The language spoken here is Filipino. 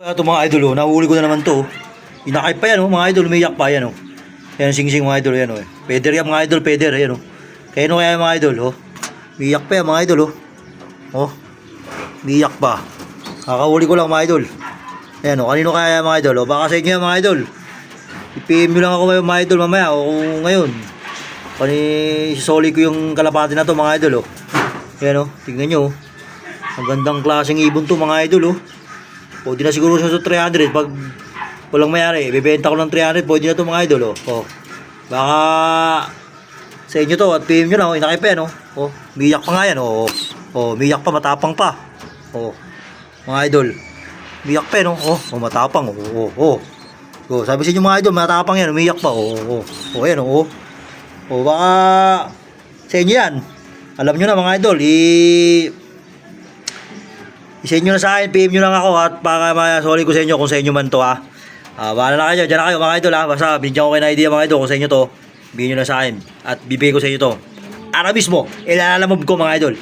Ito mga idol, oh, nahuli ko na naman to. Inakay pa yan, oh, mga idol, umiyak pa yan, oh. Yan, sing-sing mga idol, yan, oh. Peder yan, mga idol, peder, yan, oh. Kaya ano kaya mga idol, oh. Umiyak pa yan, mga idol, oh. Oh, umiyak pa. Kakahuli ko lang, mga idol. Ayan, oh, kanino kaya mga idol, oh. Baka sa inyo mga idol. I-PM lang ako ngayon, mga idol, mamaya, o kung ngayon. Pani, isisoli ko yung kalapati na to, mga idol, oh. Ayan, oh, tingnan nyo, oh. Ang gandang klaseng ibon to, mga idol, oh. Pwede na siguro siya sa 300 pag walang mayari. Bibenta ko ng 300, pwede na to mga idol. Oh. oh. Baka sa inyo to at PM nyo lang. Oh, inakay pa yan. Oh. Oh, miyak pa nga yan. Oh. Oh, miyak pa, matapang pa. Oh. Mga idol. Miyak pa yan. Oh, oh, oh matapang. Oh, oh, oh. Oh, sabi sa inyo mga idol, matapang yan. Umiyak pa. Oh, oh. Oh, ayan. Oh. Oh, baka sa inyo yan. Alam nyo na mga idol, i Isin nyo na sa akin, PM nyo lang ako at baka sorry ko sa inyo kung sa inyo man to ha. Ah, bahala na kayo, dyan na kayo mga idol ha. Basta binigyan ko kayo ng idea mga idol kung sa inyo to. Bigyan nyo na sa akin at bibigay ko sa inyo to. Ara mismo, ilalamob ko mga idol.